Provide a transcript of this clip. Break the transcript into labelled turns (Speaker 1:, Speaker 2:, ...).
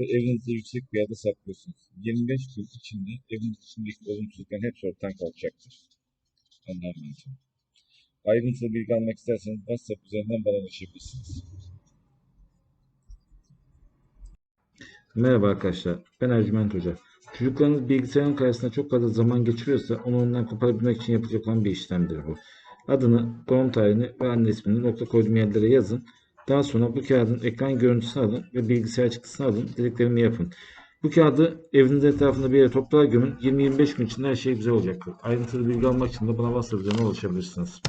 Speaker 1: ve evinizde yüksek bir yerde saklıyorsunuz. 25 gün içinde evin içindeki olumsuzlukların hepsi ortadan kalkacaktır. Anladım. Ayrıntılı bilgi almak isterseniz WhatsApp üzerinden bana ulaşabilirsiniz.
Speaker 2: Merhaba arkadaşlar, ben Ercüment Hoca. Çocuklarınız bilgisayarın karşısında çok fazla zaman geçiriyorsa onu ondan koparabilmek için yapacak olan bir işlemdir bu. Adını, doğum tarihini ve anne ismini nokta koyduğum yerlere yazın. Daha sonra bu kağıdın ekran görüntüsünü alın ve bilgisayar çıktısını alın, dediklerimi yapın. Bu kağıdı evinizin etrafında bir yere toprağa gömün. 20-25 gün içinde her şey güzel olacaktır. Ayrıntılı bilgi almak için de bana WhatsApp üzerinden ulaşabilirsiniz.